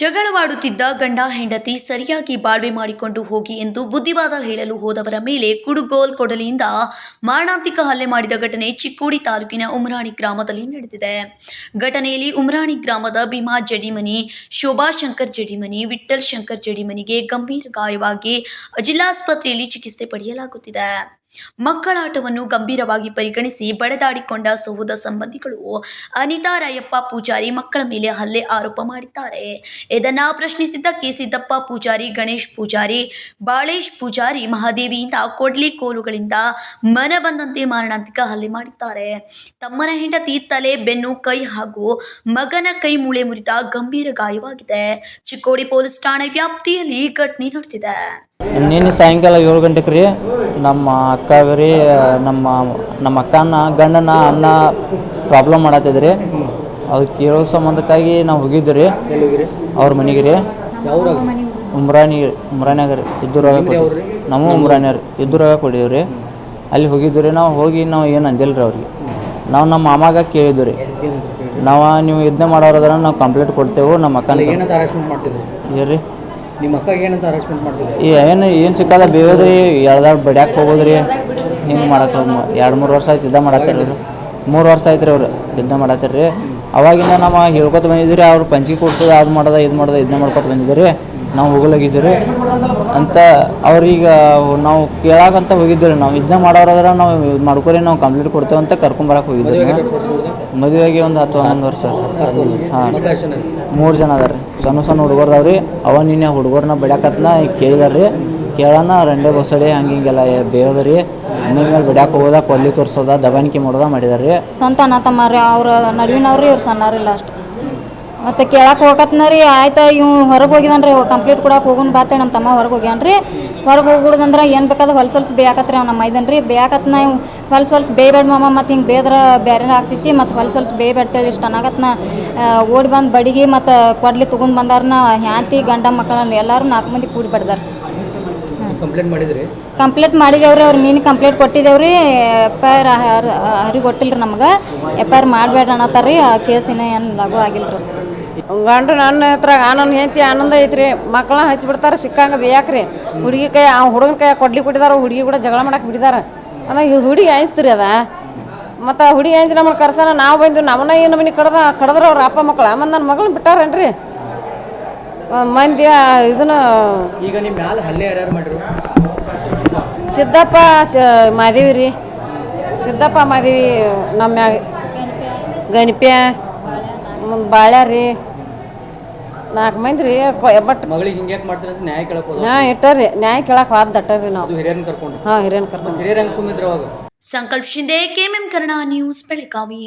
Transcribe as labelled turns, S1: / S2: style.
S1: ಜಗಳವಾಡುತ್ತಿದ್ದ ಗಂಡ ಹೆಂಡತಿ ಸರಿಯಾಗಿ ಬಾಳ್ವೆ ಮಾಡಿಕೊಂಡು ಹೋಗಿ ಎಂದು ಬುದ್ಧಿವಾದ ಹೇಳಲು ಹೋದವರ ಮೇಲೆ ಕುಡುಗೋಲ್ ಕೊಡಲಿಯಿಂದ ಮಾರಣಾಂತಿಕ ಹಲ್ಲೆ ಮಾಡಿದ ಘಟನೆ ಚಿಕ್ಕೋಡಿ ತಾಲೂಕಿನ ಉಮರಾಣಿ ಗ್ರಾಮದಲ್ಲಿ ನಡೆದಿದೆ. ಘಟನೆಯಲ್ಲಿ ಉಮರಾಣಿ ಗ್ರಾಮದ ಭೀಮಾ ಜಡಿಮನಿ, ಶೋಭಾ ಶಂಕರ್ ಜಡಿಮನಿ ವಿಠಲ್ ಶಂಕರ್ ಜಡಿಮನಿಗೆ ಗಂಭೀರ ಗಾಯವಾಗಿ ಜಿಲ್ಲಾಸ್ಪತ್ರೆಯಲ್ಲಿ ಚಿಕಿತ್ಸೆ ಪಡೆಯಲಾಗುತ್ತಿದೆ. ಮಕ್ಕಳಾಟವನ್ನು ಗಂಭೀರವಾಗಿ ಪರಿಗಣಿಸಿ ಬಡದಾಡಿಕೊಂಡ ಸಹೋದ ಸಂಬಂಧಿಗಳು ಅನಿತಾ ರಾಯಪ್ಪ ಪೂಜಾರಿ ಮಕ್ಕಳ ಮೇಲೆ ಹಲ್ಲೆ ಆರೋಪ ಮಾಡಿದ್ದಾರೆ. ಇದನ್ನ ಪ್ರಶ್ನಿಸಿದ್ದಕ್ಕೆ ಸಿದ್ದಪ್ಪ ಪೂಜಾರಿ, ಗಣೇಶ್ ಪೂಜಾರಿ, ಬಾಳೇಶ್ ಪೂಜಾರಿ ಮಹಾದೇವಿಯಿಂದ ಕೊಡ್ಲಿ ಕೋಲುಗಳಿಂದ ಮನ ಬಂದಂತೆ ಮಾರಣಾಂತಿಕ ಹಲ್ಲೆ ಮಾಡಿದ್ದಾರೆ. ತಮ್ಮನ ಹೆಂಡತಿ ತಲೆ, ಬೆನ್ನು, ಕೈ ಹಾಗೂ ಮಗನ ಕೈ ಮೂಳೆ ಮುರಿದ ಗಂಭೀರ ಗಾಯವಾಗಿದೆ. ಚಿಕ್ಕೋಡಿ ಪೊಲೀಸ್ ಠಾಣೆ ವ್ಯಾಪ್ತಿಯಲ್ಲಿ ಘಟನೆ ನಡೆದಿದೆ.
S2: ನಿನ್ನೆ ಸಾಯಂಕಾಲ ಏಳು ಗಂಟೆಗೆ ರೀ ನಮ್ಮ ಅಕ್ಕಾಗ ರೀ ನಮ್ಮ ನಮ್ಮ ಅಕ್ಕನ ಗಂಡನ ಅನ್ನ ಪ್ರಾಬ್ಲಮ್ ಮಾಡತ್ತಿದ್ರಿ ಅದು ಕೇಳೋ ಸಂಬಂಧಕ್ಕಾಗಿ ನಾವು ಹೋಗಿದ್ದು ರೀ. ಅವ್ರ ಮನೆಗೆ ರೀ. ಉಮ್ರಾನಿ ಉಮ್ರಾನ್ಯಾಗ ರೀ. ಇದ್ದೂರಾಗ ನಮ್ಮ ನಾವು ರೀ. ಇದ್ದೂರಾಗ ರೀ. ಅಲ್ಲಿ ಹೋಗಿದ್ದು ರೀ ನಾವು. ಹೋಗಿ ನಾವು ಏನು ಅಂದಿಲ್ಲ ರೀ ಅವ್ರಿಗೆ. ನಾವು ನಮ್ಮ ಮಾಮಾಗ ಕೇಳಿದ್ದು ರೀ. ನಾವು ನೀವು ಇದನ್ನೇ ಮಾಡೋರದ್ರ ನಾವು ಕಂಪ್ಲೇಂಟ್ ಕೊಡ್ತೇವೆ ನಮ್ಮ ಅಕ್ಕನ
S3: ಏನು ಮಾಡ್ತೀವಿ ಮಾಡ್ತಿದ್ರು?
S2: ಏನ್ರಿ
S3: ನಿಮ್ಮ ಅಕ್ಕಗೆ ಏನಂತ
S2: ಅರೇಂಜ್ಮೆಂಟ್ ಏನು ಏನು ಸಿಕ್ಕಲ್ಲ ಬೇವ್ರಿ ಎಳ್ದಾಡ್ ಬಡ್ಯಾಕ ಹೋಗೋದ್ರಿ. ಹಿಂಗೆ ಮಾಡಕ್ಕೆ ಎರಡು ಮೂರು ವರ್ಷ ಆಯ್ತು ಯುದ್ಧ ಮಾಡತ್ತಿರ ರೀ ಮೂರು ವರ್ಷ ಆಯ್ತು ರೀ ಅವ್ರು ಯುದ್ಧ ಮಾಡತ್ತಾರ ರೀ ಅವಾಗಿಂದ ನಾವು ಹೇಳ್ಕೊತ ಬಂದಿದ್ದೀರಿ ಅವ್ರು ಪಂಚಿ ಕೊಡ್ಸೋದು ಅದು ಮಾಡೋದ ಇದು ಮಾಡೋದು ಇದನ್ನ ಮಾಡ್ಕೊತ ಬಂದಿದ್ದೀರಿ ನಾವು ಹೋಗಲಾಗಿದ್ದೀರಿ ಅಂತ ಅವ್ರೀಗ ನಾವು ಕೇಳಾಕಂತ ಹೋಗಿದ್ದೀವಿ ರೀ. ನಾವು ಇದನ್ನ ಮಾಡೋರಾದ್ರೆ ನಾವು ಇದು ಮಾಡ್ಕೊರಿ ನಾವು ಕಂಪ್ಲೀಟ್ ಕೊಡ್ತೇವೆ ಅಂತ ಕರ್ಕೊಂಬರಕ್ಕೆ ಹೋಗಿದ್ವಿ ರೀ? ಮದುವೆಗೆ ಒಂದು ಹತ್ತು ಹನ್ನೊಂದು ವರ್ಷ. ಹಾಂ? ಮೂರು ಜನ ಅದಾರ ರೀ ಸಣ್ಣ ಸಣ್ಣ ಹುಡುಗರು ಅದಾವ ರೀ ಅವ ನಿನ್ನೆ ಹುಡುಗರ್ನ ಬಿಡಾಕತ್ನ ಕೇಳಿದಾರ ರೀ ಕೇಳೋಣ, ರಂಡೆ ಬಸಡಿ ಹಂಗೆ ಹಿಂಗೆಲ್ಲ ಬೇಯೋದ ರೀ ಮನೆ ಮೇಲೆ ಬಿಡಾಕ ಹೋಗೋದ, ಕೊಲ್ಲಿ ತೋರ್ಸೋದ ದಬಾಣಿಕೆ ಮಾಡೋದ ಮಾಡಿದಾರ ರೀ
S4: ಸ್ವಂತ ಅಣ್ಣ ರೀ ಅವ್ರ ನಡುವಿನವ್ರಿ ಇವ್ರು ಸಣ್ಣವ್ರಿಲ್ಲ ಅಷ್ಟು. ಮತ್ತು ಕೇಳಕ್ಕೆ ಹೋಗತ್ನ ರೀ, ಆಯ್ತು ಇವ್ ಹೊರಗೆ ಹೋಗಿದನ್ರಿ ಕಂಪ್ಲೀಟ್ ಕೊಡಕ್ಕೆ ಹೋಗೋಣ ಬಾತೇ ನಮ್ಮ ತಮ್ಮ ಹೊರಗೆ ಹೋಗ್ಯಾನ್ರಿ ಹೊರಗೆ ಹೋಗ್ಬಿಡ್ದಂದ್ರೆ ಏನು ಬೇಕಾದ ಹೊಲ್ಸ್ ಹೊಲ್ಸ್ ಬೇಯಾಕತ್ರಿ ಅವ್ನು ನಮ್ಮ ಮೈದನ್ ರೀ. ಬೇಯಾಕತ್ನ ಇವ್ ಹೊಲ್ಸ್ ಹೊಲ್ಸ್ ಬೇಯಬೇಡ ಮಾಮ, ಮತ್ತು ಹಿಂಗೆ ಬೇದ್ರ ಬೇರೆ ಆಗ್ತೈತಿ, ಮತ್ತು ಹೊಲ್ಸ್ ಹೊಲ್ಸ್ ಬೇಯಬೇಡ್ತೇಳಿ ಇಷ್ಟು ಅನ್ನಕತ್ನ ಓಡಿ ಬಂದು ಬಡಿಗೆ ಮತ್ತು ಕೊಡ್ಲಿ ತೊಗೊಂಡು ಬಂದಾರನ ಹ್ಯಾಂತಿ ಗಂಡ ಮಕ್ಕಳನ್ನ ಎಲ್ಲರೂ ನಾಲ್ಕು ಮಂದಿ ಕೂಡಿ ಬಡ್ದಾರ.
S3: ಕಂಪ್ಲೇಂಟ್ ಮಾಡಿದ್ರಿ?
S4: ಕಂಪ್ಲೇಂಟ್ ಮಾಡಿದೇವ್ರಿ ಅವ್ರು ನೀನು ಕಂಪ್ಲೇಂಟ್ ಕೊಟ್ಟಿದ್ದೇವ್ರಿ ಎಫ್ ಐ ಆರ್ ಅವ್ರಿಗೆ ಕೊಟ್ಟಿಲ್ರಿ ನಮ್ಗೆ. ಎಫ್ ಐ ಆರ್ ಮಾಡಬೇಡ ಆ ಕೇಸ್ ಇನ್ನೂ ಏನು ಲಘು ಆಗಿಲ್ರಿ. ರೀ
S5: ಗಂಡ್ರು ನನ್ನ ಹತ್ರ ಆನಂದ ಹೆಂಡತಿ ಆನಂದ ಐತ್ರಿ. ಮಕ್ಕಳನ್ನ ಹಚ್ಚಿಬಿಡ್ತಾರೆ ಸಿಕ್ಕಂಗೆ ಬೇಯಾಕ್ರಿ. ಹುಡುಗಿ ಕೈ ಆ ಹುಡುಗನ ಕೈ ಕೊಡ್ಲಿ ಕೊಟ್ಟಿದಾರ ಹುಡುಗಿ ಕೂಡ ಜಗಳ ಮಾಡಕ್ಕೆ ಬಿಡಿದಾರ ಆಮೇಲೆ ಈ ಹುಡುಗಿ ಅನಿಸ್ತೀರಿ ಅದ. ಮತ್ತು ಹುಡುಗಿ ಅಂಜಿ ನಮ್ಮ ಕರ್ಸನ ನಾವು ಬಂದು ನಮ್ಮನ್ನ ಏನು ಮನೆ ಕಡ್ದ ಕಡ್ದ್ರ ಅವ್ರ ಅಪ್ಪ ಮಕ್ಕಳು ಆಮೇಲೆ ನನ್ನ ಮಗಳನ್ನ ಬಿಟ್ಟಾರೇನ್ರಿ? ಮಂದಿ ಇದನ್ನ
S3: ಈಗ ನಿಮ್ಮ ಮ್ಯಾಲ ಹಲ್ಲೆ ಯಾರ್ಯಾರು ಮಾಡಿರು?
S5: ಸಿದ್ದಪ್ಪ ಮಾದೇವಿ ರೀ. ಸಿದ್ದಪ್ಪ ಮಾದೇವಿ ನಮ್ಮ ಮ್ಯಾಗ ಗಣಪ್ಯ ಮುಂದೆ ಬಾಳ್ಯ ರೀ. ನಾಲ್ಕು ಮಂದಿ ರೀ ಬಟ್
S3: ಮಗಳಿಗೆ ಹಿಂಗೆ ಮಾಡ್ತಾರೆ ಅಂತ ನ್ಯಾಯ ಕೇಳಕ್
S5: ಹಾಂ ಇಟ್ಟರಿ ನ್ಯಾಯ ಕೇಳಕ್ಕೆ ಹೋದ ದಟ್ಟರಿ ನಾವು.
S3: ಅದು ಹಿರಿಯರನ್ನ ಕರ್ಕೊಂಡು.
S5: ಹಾಂ ಹಿರಿಯನ್ ಕರ್ಕೊಂಡು.
S3: ಹಿರಿಯರ ಅವಾಗ?
S1: Sankalp Shinde KMM Kannada news Belagavi.